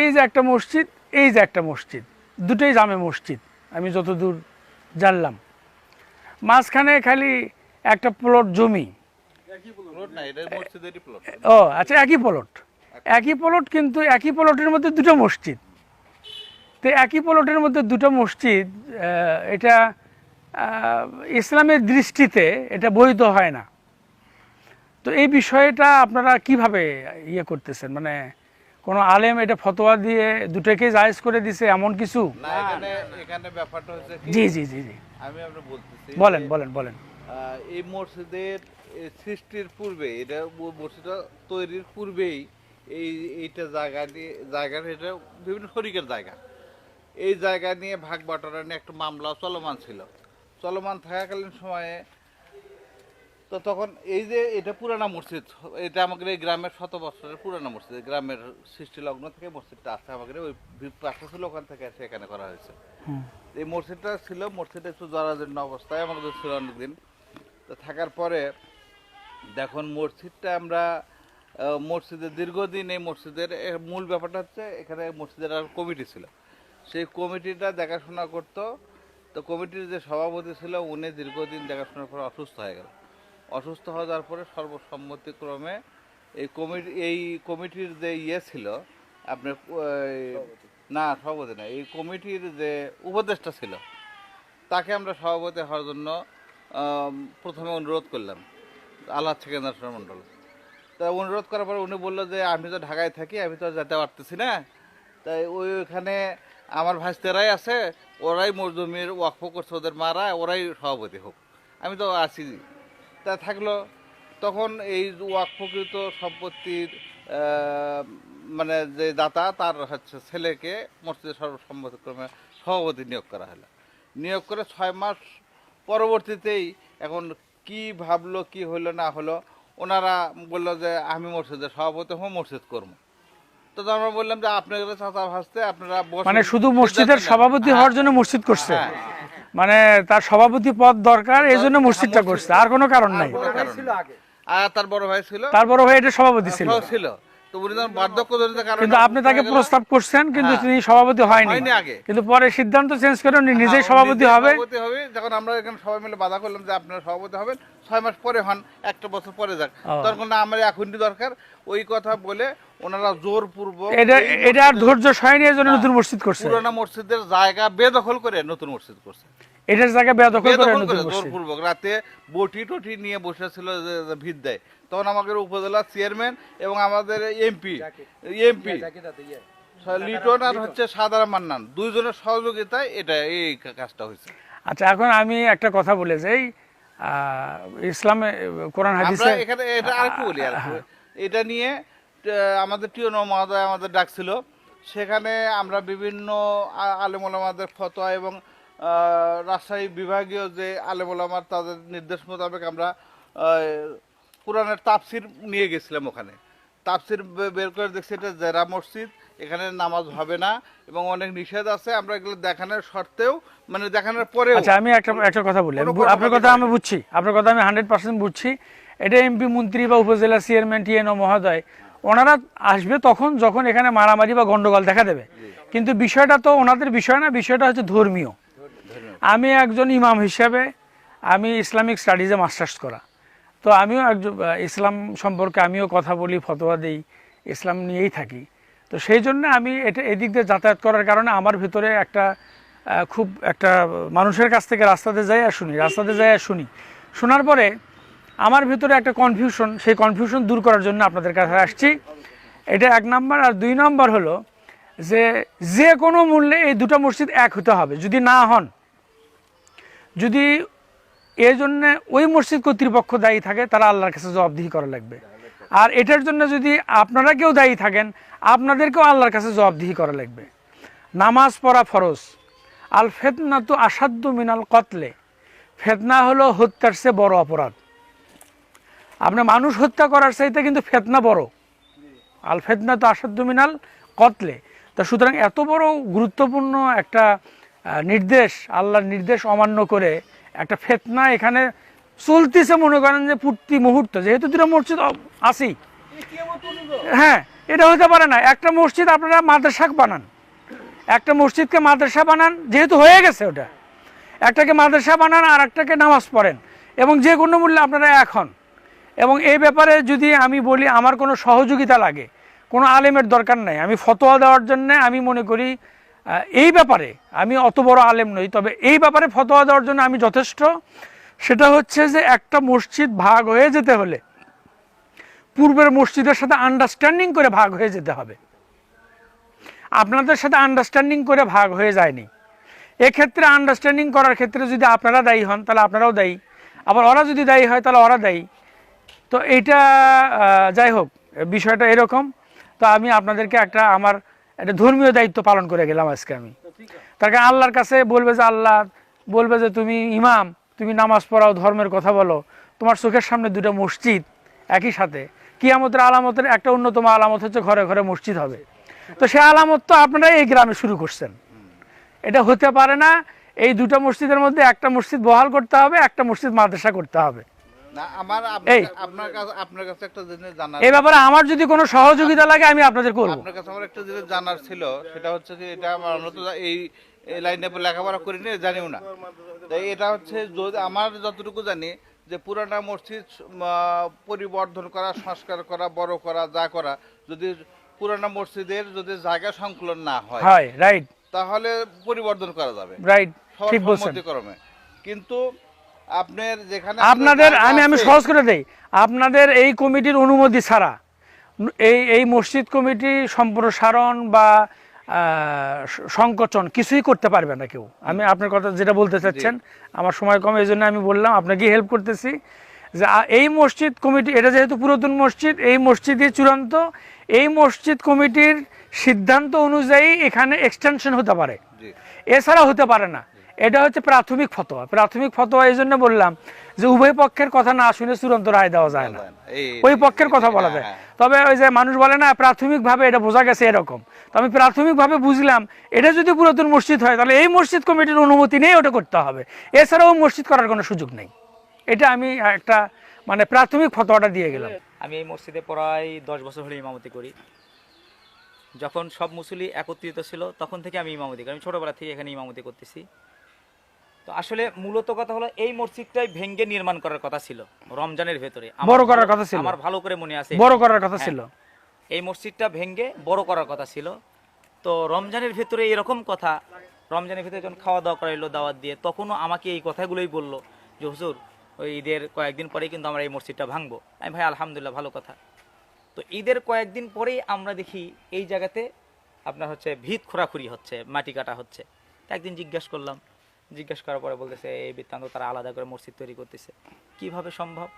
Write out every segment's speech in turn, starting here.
এই যে একটা মসজিদ এই যে একটা মসজিদ দুটোই জামে মসজিদ আমি যতদূর জানলাম। মাঝখানে খালি একটা প্লট জমি। ও আচ্ছা একই প্লট একই প্লট কিন্তু একই প্লটের মধ্যে দুটো মসজিদ। তো একই প্লটের মধ্যে দুটো মসজিদ এটা ইসলামের দৃষ্টিতে এটা বৈধ হয় না। তো এই বিষয়টা আপনারা কীভাবে ইয়ে করতেছেন? মানে কোনো আলেম এটা ফতোয়া দিয়ে দুটোকে জায়েজ করে দিছে এমন কিছু? না এখানে এখানে ব্যাপারটা হচ্ছে জি জি জি জি। আমি বলতেছি বলেন বলেন বলেন। এই মসজিদের সৃষ্টির পূর্বে এটা মসজিদটা তৈরির পূর্বেই এই এইটা জায়গা নিয়ে জায়গা এটা বিভিন্ন শরিকের জায়গা। এই জায়গা নিয়ে ভাগ বাটোয়ারা নিয়ে একটা মামলা চলমান ছিল। চলমান থাকাকালীন সময়ে তো তখন এই যে এটা পুরানা মসজিদ এটা আমাদের এই গ্রামের শত বছরের পুরানা মসজিদ এই গ্রামের সৃষ্টি লগ্ন থেকে মসজিদটা আসছে আমাদের ওই পাশে ছিল ওখান থেকে এসে এখানে করা হয়েছে। এই মসজিদটা ছিল মসজিদটা একটু জরাজীর্ণ অবস্থায় আমাদের ছিল অনেকদিন। তো থাকার পরে দেখুন মসজিদটা আমরা মসজিদের দীর্ঘদিন এই মসজিদের মূল ব্যাপারটা হচ্ছে এখানে মসজিদের আর কমিটি ছিল। সেই কমিটিটা দেখাশোনা করতো তো কমিটির যে সভাপতি ছিল উনি দীর্ঘদিন দেখাশোনার পর অসুস্থ হয়ে গেল। অসুস্থ হয়ে যাওয়ার পরে সর্বসম্মতিক্রমে এই কমিটি এই কমিটির যে ইয়ে ছিল, আপনার না, সভাপতি না, এই কমিটির যে উপদেষ্টা ছিল, তাকে আমরা সভাপতি হওয়ার জন্য প্রথমে অনুরোধ করলাম, আল্লাহ থেকে সেকেন্দ্র মণ্ডল তা অনুরোধ করার পরে উনি বলল যে, আমি তো ঢাকায় থাকি, আমি তো যেতে পারতেছি না। তাই ওই ওখানে আমার ভাইস্তেরাই আছে, ওরাই মোর জমির ওয়াকফ করছে ওদের মারা, ওরাই সভাপতি হোক। আমি তো আছি তা থাকল তখন এই ওয়াকফকৃত সম্পত্তির মানে যে দাতা তার হচ্ছে ছেলেকে মসজিদের সর্বসম্মতিক্রমে সভাপতি নিয়োগ করা হলো। নিয়োগ করে ছয় মাস পরবর্তীতেই এখন কি ভাবলো কি হলো না হলো ওনারা বলল যে আমি মসজিদের সভাপতি হব মসজিদ করব। তো তো আমরা বললাম যে আপনাদের চাচা ভাসতে আপনারা মানে শুধু মসজিদের সভাপতি হওয়ার জন্য মসজিদ করছে? মানে তার সভাপতি পদ দরকার এই জন্য মসজিদটা করছে। আর কোনো কারণ নাই। আর তার বড় ভাই ছিল? তার বড় ভাই এটা সভাপতি ছিল। ছিল। কিন্তু আপনি তাকে প্রস্তাব করছেন কিন্তু হ্যাঁ। তিনি সভাপতি হয়নি। কিন্তু পরে সিদ্ধান্ত চেঞ্জ করে উনি নিজেই হ্যাঁ, সভাপতি হবে। যখন আমরা এখানে সবাই মিলে বাধা করলাম যে আপনারা সভাপতি হবেন ছয় মাস পরে হন একটা বছর পরে যাক। তখন না আমার এখনই দরকার। ওই কথা বলে ওনারা জোর পূর্বক এটা এটা আর ধৈর্য সয়নি এই জন্য নতুন মসজিদ করছে। পুরোনো মসজিদের জায়গা বেদখল করে নতুন মসজিদ করছে। এটার জায়গায় বেদখল করে জোরপূর্বক রাতে বটি টটি নিয়ে বসেছিল ভিত দেয়। তখন আমাদের উপজেলা চেয়ারম্যান এবং আমাদের এমপি এমপি লিটন আর হচ্ছে সাধারণ মান্নান। দুইজনের সহযোগিতায় এটা এই কাজটা হয়েছে। আচ্ছা এখন আমি একটা কথা বলে যাই। ইসলামে কোরআন আমরা হাদিসে এখানে এটা আরেকটু বলি আর এটা নিয়ে আমাদের টিওনো মহোদয় আমাদের ডাকছিল। সেখানে আমরা বিভিন্ন আ- আলেমুলামাদের ফতোয়া এবং রাজশাহী বিভাগীয় যে আলেমুলামার তাদের নির্দেশ মোতাবেক আমরা কোরআনের তাফসির নিয়ে গেছিলাম ওখানে। তাপসির বের করে দেখছি এটা জেরা মসজিদ এখানে নামাজ হবে না এবং অনেক নিষেধ আছে আমরা এগুলো দেখানোর শর্তেও মানে দেখানোর পরেও আচ্ছা আমি একটা একটা কথা বলি। আপনার কথা আমি বুঝছি। আপনার কথা আমি হান্ড্রেড পার্সেন্ট বুঝছি। এটা এমপি মন্ত্রী বা উপজেলা চেয়ারম্যান টিএনও মহোদয় ওনারা আসবে তখন যখন এখানে মারামারি বা গন্ডগোল দেখা দেবে। কিন্তু বিষয়টা তো ওনাদের বিষয় না বিষয়টা হচ্ছে ধর্মীয়। আমি একজন ইমাম হিসাবে আমি ইসলামিক স্টাডিজে মাস্টার্স করা। তো আমিও একজন ইসলাম সম্পর্কে আমিও কথা বলি, ফতোয়া দিই, ইসলাম নিয়েই থাকি। তো সেই জন্য আমি এটা এদিক দিয়ে যাতায়াত করার কারণে আমার ভিতরে একটা খুব একটা মানুষের কাছ থেকে রাস্তাতে যাই আর শুনি, রাস্তাতে যাই আর শুনি। শোনার পরে আমার ভিতরে একটা কনফিউশন সেই কনফিউশন দূর করার জন্য আপনাদের কাছে আসছি। এটা এক নাম্বার আর দুই নাম্বার হলো যে যে কোনো মূল্যে এই দুটো মসজিদ এক হতে হবে। যদি না হন যদি এর জন্য ওই মসজিদ কর্তৃপক্ষ দায়ী থাকে, তারা আল্লাহর কাছে জবাবদিহি করা লাগবে। আর এটার জন্য যদি আপনারা কেউ দায়ী থাকেন, আপনাদেরকেও আল্লাহর কাছে জবাবদিহি করা লাগবে। নামাজ পড়া ফরজ। আল ফেতনা তো আসাধ্য মিনাল কতলে। ফেতনা হলো হত্যার চেয়ে বড় অপরাধ। আপনার মানুষ হত্যা করার চাইতে কিন্তু ফেতনা বড়। আল ফেতনা তো আসাধ্য মিনাল কতলে। তা সুতরাং এত বড় গুরুত্বপূর্ণ একটা নির্দেশ, আল্লাহর নির্দেশ অমান্য করে একটা ফেতনা এখানে চলতেছে, মনে করেন যে প্রতি মুহূর্ত। যেহেতু দুটো মসজিদ আছেই। হ্যাঁ এটা হতে পারে না। একটা মসজিদ আপনারা মাদ্রাসা বানান। একটা মসজিদকে মাদ্রাসা বানান, যেহেতু হয়ে গেছে ওটা। একটাকে মাদ্রাসা বানান আর একটাকে নামাজ পড়েন। এবং যে কোনো মূল্যে আপনারা এখন এবং এই ব্যাপারে যদি আমি বলি, আমার কোনো সহযোগিতা লাগে, কোনো আলেমের দরকার নাই। আমি ফতোয়া দেওয়ার জন্য আমি মনে করি এই ব্যাপারে আমি অত বড় আলেম নই, তবে এই ব্যাপারে ফতোয়া দেওয়ার জন্য আমি যথেষ্ট। সেটা হচ্ছে যে একটা মসজিদ ভাগ হয়ে যেতে হলে পূর্বের মসজিদের সাথে আন্ডারস্ট্যান্ডিং করে ভাগ হয়ে যেতে হবে। আপনাদের সাথে আন্ডারস্ট্যান্ডিং করে ভাগ হয়ে যায়নি। এক্ষেত্রে আন্ডারস্ট্যান্ডিং করার ক্ষেত্রে যদি আপনারা দায়ী হন, তাহলে আপনারাও দায়ী। আবার ওরা যদি দায়ী হয়, তাহলে ওরা দায়ী। তো এইটা যাই হোক, বিষয়টা এরকম। তো আমি আপনাদেরকে একটা আমার একটা ধর্মীয় দায়িত্ব পালন করে গেলাম আজকে আমি। তার কারণ আল্লাহর কাছে বলবে যে আল্লাহ বলবে যে তুমি ইমাম তুমি নামাজ পড়াও ধর্মের কথা বলো। তোমার চোখের সামনে দুটো মসজিদ একই সাথে। কিয়ামতের আলামতের একটা অন্যতম আলামত হচ্ছে ঘরে ঘরে মসজিদ হবে। তো সে আলামত তো আপনারা এই গ্রামে শুরু করছেন। এটা হতে পারে না এই দুটো মসজিদের মধ্যে একটা মসজিদ বহাল করতে হবে একটা মসজিদ মাদ্রাসা করতে হবে। এই। আপনার- আপনার কাছে আপনার কাছে একটা জিনিস জানার এই ব্যাপারে আমার যদি কোনো সহযোগিতা লাগে আমি আপনাদের করব। আপনার কাছে আমার একটা জিনিস জানার ছিল সেটা হচ্ছে যে এটা আমার এই এই লাইনে লেখাপড়া করিনি জানিও না। এটা হচ্ছে যদি আমার যতটুকু জানি যে পুরানা মসজিদ আহ, পরিবর্ধন করা সংস্কার করা বড় করা যা করা যদি পুরানা মসজিদের যদি জায়গা সংকুলন না হয় রাইট তাহলে পরিবর্ধন করা যাবে। রাইট ঠিক বলছেন। কিন্তু আপনার যেখানে আপনাদের আমি আমি সহজ করে দেই। আপনাদের এই কমিটির অনুমতি ছাড়া এই এই মসজিদ কমিটি সম্প্রসারণ বা সংকোচন কিছুই করতে পারবে না কেউ। আমি আপনার কথা যেটা বলতে চাচ্ছেন আমার সময় কম এই জন্য আমি বললাম আপনাকে হেল্প করতেছি যে এই মসজিদ কমিটি এটা যেহেতু পুরাতন মসজিদ এই মসজিদই চূড়ান্ত এই মসজিদ কমিটির সিদ্ধান্ত অনুযায়ী এখানে এক্সটেনশন হতে পারে। এছাড়া হতে পারে না। এটা হচ্ছে প্রাথমিক ফতোয়া। প্রাথমিক ফতোয়া এই জন্য বললাম যে উভয় পক্ষের কথা না শুনে চূড়ান্ত রায় দেওয়া যায় না। ওই পক্ষের কথা বলা যায়। হ্যাঁ, তবে ওই যে মানুষ বলে না প্রাথমিকভাবে এটা বোঝা গেছে এরকম। তো আমি প্রাথমিকভাবে বুঝলাম এটা যদি পুরাতন মসজিদ হয় তাহলে এই মসজিদ কমিটির অনুমতি নিয়ে ওটা করতে হবে। এছাড়াও মসজিদ করার কোনো সুযোগ নেই। এটা আমি একটা মানে প্রাথমিক ফতোয়াটা দিয়ে গেলাম। আমি এই মসজিদে প্রায় দশ বছর হলে ইমামতি করি। যখন সব মুসলি একত্রিত ছিল তখন থেকে আমি ইমামতি করি। আমি ছোটোবেলা থেকে এখানে ইমামতি করতেছি। তো আসলে মূলত কথা হলো এই মসজিদটাই ভেঙ্গে নির্মাণ করার কথা ছিল রমজানের ভেতরে। বড় করার কথা ছিল। আমার ভালো করে মনে আছে। বড় করার কথা হ্যাঁ। ছিল। এই মসজিদটা ভেঙ্গে বড় করার কথা ছিল। তো রমজানের ভেতরে এরকম কথা রমজানের ভেতরে যখন খাওয়া দাওয়া করাইলো দাওয়াত দিয়ে তখনও আমাকে এই কথাগুলোই বলল যে হুজুর ওই ঈদের কয়েকদিন পরেই কিন্তু আমরা এই মসজিদটা ভাঙবো। আমি ভাই আলহামদুলিল্লাহ ভালো কথা। তো ঈদের কয়েকদিন পরেই আমরা দেখি এই জায়গাতে আপনার হচ্ছে ভিত খোরাখুরি হচ্ছে মাটি কাটা হচ্ছে। একদিন জিজ্ঞাসা করলাম জিজ্ঞাসা করার পরে বলতেছে এই বৃত্তান্ত তারা আলাদা করে মসজিদ তৈরি করতেছে। কীভাবে সম্ভব?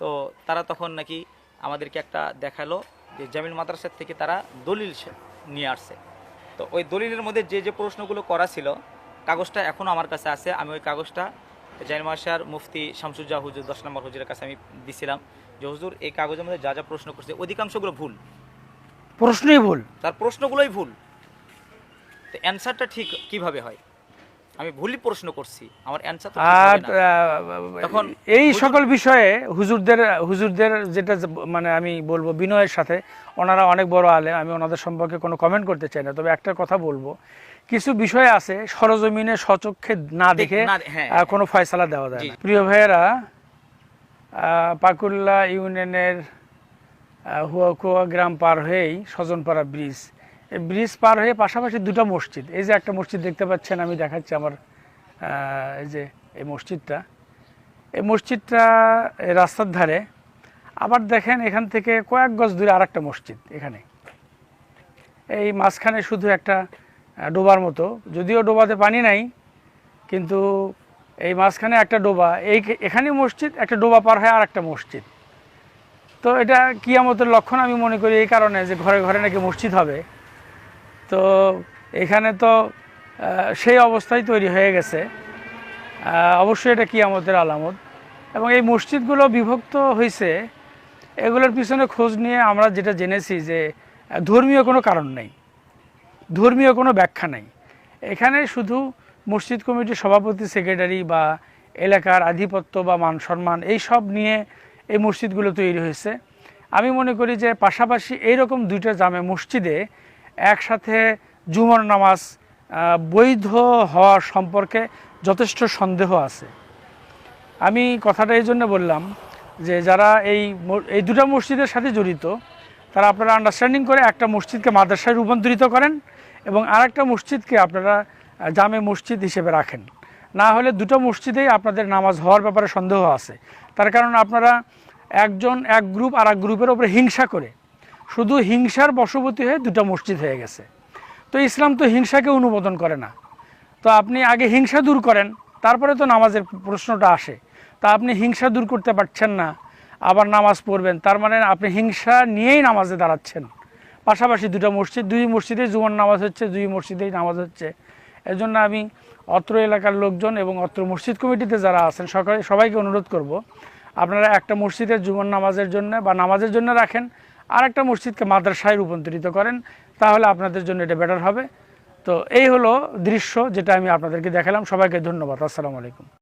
তো তারা তখন নাকি আমাদেরকে একটা দেখাল যে জামিল মাদ্রাসার থেকে তারা দলিল নিয়ে আসছে। তো ওই দলিলের মধ্যে যে যে প্রশ্নগুলো করা ছিল কাগজটা এখনও আমার কাছে আছে। আমি ওই কাগজটা জামিল মাসার মুফতি শামসুজ্জাহ হুজুর দশ নম্বর হুজুরের কাছে আমি দিছিলাম যে হুজুর এই কাগজের মধ্যে যা যা প্রশ্ন করছে অধিকাংশগুলো ভুল। প্রশ্নই ভুল। তার প্রশ্নগুলোই ভুল। তো অ্যান্সারটা ঠিক কীভাবে হয়? আমি ভুলই প্রশ্ন করছি আমার অ্যান্সার তো আর হবে না। আহ, এখন এই সকল বিষয়ে হুজুরদের হুজুরদের যেটা মানে আমি বলব বিনয়ের সাথে ওনারা অনেক বড় আলে আমি ওনাদের সম্পর্কে কোনো কমেন্ট করতে চাই না। তবে একটা কথা বলব কিছু বিষয় আছে সরজমিনে সচক্ষে না দেখে হ্যাঁ, আহ, কোনো ফয়সালা দেওয়া যায় না। প্রিয় ভাইয়েরা পাকুল্লা ইউনিয়নের হুয়াকুয়া গ্রাম পার হয়েই স্বজনপাড়া ব্রিজ ব্রিজ পার হয়ে পাশাপাশি দুটো মসজিদ। এই যে একটা মসজিদ দেখতে পাচ্ছেন, আমি দেখাচ্ছি আমার এই যে এই মসজিদটা। এই মসজিদটা রাস্তার ধারে। আবার দেখেন এখান থেকে কয়েক গজ দূরে আর একটা মসজিদ এখানে। এই মাঝখানে শুধু একটা ডোবার মতো। যদিও ডোবাতে পানি নাই, কিন্তু এই মাঝখানে একটা ডোবা। এই এখানে মসজিদ, একটা ডোবা পার হয় আর একটা মসজিদ। তো এটা কিয়ামতের লক্ষণ আমি মনে করি এই কারণে যে ঘরে ঘরে নাকি মসজিদ হবে। তো এখানে তো সেই অবস্থায় তৈরি হয়ে গেছে। অবশ্যই এটা কি কিয়ামতের আলামত। এবং এই মসজিদগুলো বিভক্ত হয়েছে এগুলোর পিছনে খোঁজ নিয়ে আমরা যেটা জেনেছি যে, ধর্মীয় কোনো কারণ নেই। ধর্মীয় কোনো ব্যাখ্যা নেই। এখানে শুধু মসজিদ কমিটির সভাপতি, সেক্রেটারি বা এলাকার আধিপত্য বা মান সম্মান সব নিয়ে এই মসজিদগুলো তৈরি হয়েছে। আমি মনে করি যে পাশাপাশি এইরকম দুইটা জামে মসজিদে একসাথে জুমর নামাজ বৈধ হওয়ার সম্পর্কে যথেষ্ট সন্দেহ আছে। আমি কথাটা এই জন্য বললাম যে যারা এই এই দুটা মসজিদের সাথে জড়িত, তারা আপনারা আন্ডারস্ট্যান্ডিং করে একটা মসজিদকে মাদ্রাসায় রূপান্তরিত করেন এবং আরেকটা মসজিদকে আপনারা জামে মসজিদ হিসেবে রাখেন। না হলে দুটো মসজিদেই আপনাদের নামাজ হওয়ার ব্যাপারে সন্দেহ আছে। তার কারণ আপনারা একজন এক গ্রুপ আর এক গ্রুপের ওপরে হিংসা করে শুধু হিংসার বশবর্তী হয়ে দুটো মসজিদ হয়ে গেছে। তো ইসলাম তো হিংসাকে অনুমোদন করে না। তো আপনি আগে হিংসা দূর করেন, তারপরে তো নামাজের প্রশ্নটা আসে। তা আপনি হিংসা দূর করতে পারছেন না, আবার নামাজ পড়বেন, তার মানে আপনি হিংসা নিয়েই নামাজে দাঁড়াচ্ছেন। পাশাপাশি দুটো মসজিদ, দুই মসজিদে জুমার নামাজ হচ্ছে, দুই মসজিদেই নামাজ হচ্ছে। এর জন্য আমি অত্র এলাকার লোকজন এবং অত্র মসজিদ কমিটিতে যারা আছেন, সকালে সবাইকে অনুরোধ করব, আপনারা একটা মসজিদের জুমার নামাজের জন্য বা নামাজের জন্য রাখেন আর একটা মসজিদকে মাদ্রাসায় রূপান্তরিত করেন, তাহলে আপনাদের জন্য এটা বেটার হবে। তো এই হলো দৃশ্য যেটা আমি আপনাদেরকে দেখালাম। সবাইকে ধন্যবাদ। আসসালামু আলাইকুম।